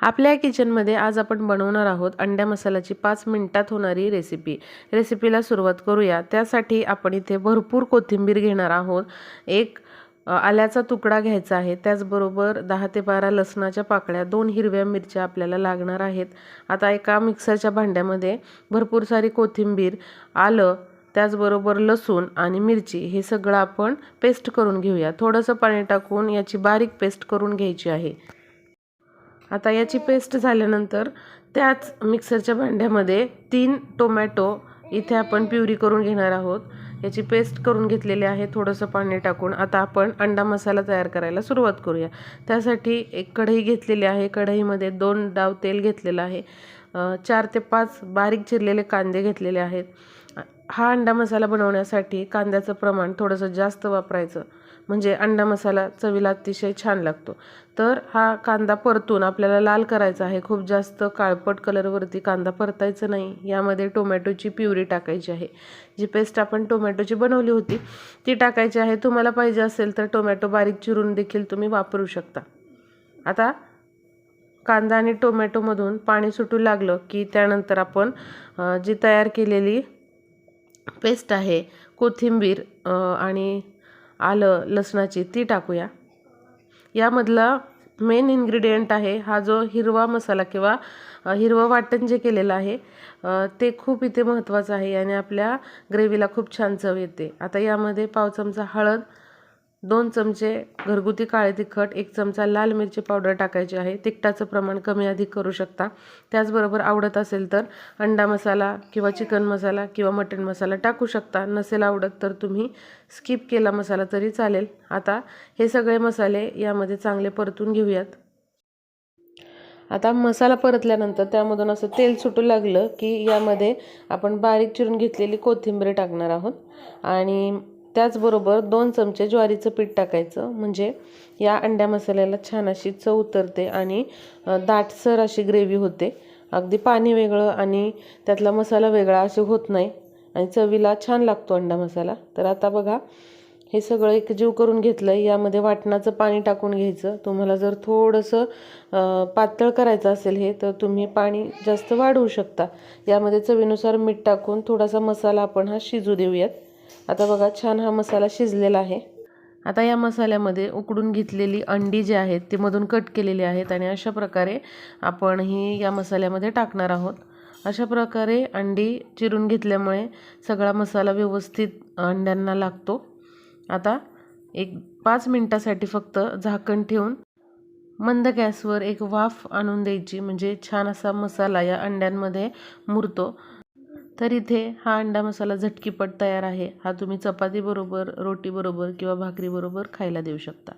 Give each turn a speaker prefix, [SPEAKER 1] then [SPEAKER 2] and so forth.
[SPEAKER 1] आपल्या किचनमध्ये आज आपण बनवणार आहोत अंड्या मसाल्याची पाच मिनटात होणारी रेसिपी रेसिपीला सुरुवात करूया. त्यासाठी आपण इथे भरपूर कोथिंबीर घेणार आहोत. एक आल्याचा तुकडा घ्यायचा आहे. त्याचबरोबर दहा ते बारा लसणाच्या पाकळ्या दोन हिरव्या मिरच्या आपल्याला लागणार आहेत. आता एका मिक्सरच्या भांड्यामध्ये भरपूर सारी कोथिंबीर आलं त्याचबरोबर लसूण आणि मिरची हे सगळं आपण पेस्ट करून घेऊया. थोडंसं पाणी टाकून याची बारीक पेस्ट करून घ्यायची आहे. आता याची पेस्ट झाल्यानंतर त्याच मिक्सरच्या भांड्यामध्ये तीन टोमॅटो इथे आपण प्युरी करून घेणार आहोत. याची पेस्ट करून घेतलेली आहे थोडंसं पाणी टाकून. आता आपण अंडा मसाला तयार करायला सुरुवात करूया. त्यासाठी एक कढई घेतलेली आहे. कढईमध्ये दोन डाव तेल घेतलेलं आहे. चार ते पाच बारीक चिरलेले कांदे घेतलेले आहेत. हा अंडा मसाला बनवण्यासाठी कांद्याचं प्रमाण थोडंसं जास्त वापरायचं. म्हणजे अंडा मसाला चवीला अतिशय छान लागतो. तर हा कांदा परतून आपल्याला लाल करायचा आहे. खूप जास्त काळपट कलरवरती कांदा परतायचा नाही. यामध्ये टोमॅटोची प्युरी टाकायची आहे. जी पेस्ट आपण टोमॅटोची बनवली होती ती टाकायची आहे. तुम्हाला पाहिजे असेल तर टोमॅटो बारीक चिरून देखील तुम्ही वापरू शकता. आता कांदा आणि टोमॅटोमधून पाणी सुटू लागलं की त्यानंतर आपण जी तयार केलेली पेस्ट आहे. कोथिंबीर आणि आलं लसणाची ती टाकूया. यामधला मेन इन्ग्रेडियंट आहे हा जो हिरवा मसाला किंवा हिरवं वाटण जे केलेलं आहे ते खूप इथे महत्त्वाचं आहे आणि आपल्या ग्रेव्हीला खूप छान चव येते. आता यामध्ये पाव चमचा हळद दोन चमचे घरगुती काळे तिखट एक चमचा लाल मिरची पावडर टाकायची आहे. तिखटाचं प्रमाण कमी अधिक करू शकता. त्याचबरोबर आवडत असेल तर अंडा मसाला किंवा चिकन मसाला किंवा मटण मसाला टाकू शकता. नसेल आवडत तर तुम्ही स्किप केला मसाला तरी चालेल. आता हे सगळे मसाले यामध्ये चांगले परतून घेऊयात. आता मसाला परतल्यानंतर त्यामधून असं तेल सुटू लागलं की यामध्ये आपण बारीक चिरून घेतलेली कोथिंबीर टाकणार आहोत. आणि त्याचबरोबर दोन चमचे ज्वारीचं पीठ टाकायचं. म्हणजे या अंड्या मसाल्याला छान अशी चव उतरते आणि दाटसर अशी ग्रेव्ही होते. अगदी पाणी वेगळं आणि त्यातला मसाला वेगळा असे होत नाही आणि चवीला छान लागतो अंडा मसाला. तर आता बघा हे सगळं एकजीव करून घेतलं आहे यामध्ये वाटणाचं पाणी टाकून घ्यायचं. तुम्हाला जर थोडंसं पातळ करायचं असेल हे तर तुम्ही पाणी जास्त वाढवू शकता. यामध्ये चवीनुसार मीठ टाकून थोडासा मसाला आपण हा शिजू देऊयात. आता बघा छान हा मसाला शिजलेला आहे. आता या मसाल्यामध्ये उकडून घेतलेली अंडी जी आहेत ती मधून कट केलेली आहेत आणि अशा प्रकारे आपण ही या मसाल्यामध्ये टाकणार आहोत. अशा प्रकारे अंडी चिरून घेतल्यामुळे सगळा मसाला व्यवस्थित अंड्यांना लागतो. आता एक पाच मिनटासाठी फक्त झाकण ठेवून मंद गॅसवर एक वाफ आणून द्यायची म्हणजे छान असा मसाला या अंड्यांमध्ये मुरतो. तर इथे हा अंडा मसाला झटकीपट तयार आहे. हा तुम्ही चपातीबरोबर रोटीबरोबर किंवा भाकरीबरोबर खायला देऊ शकता.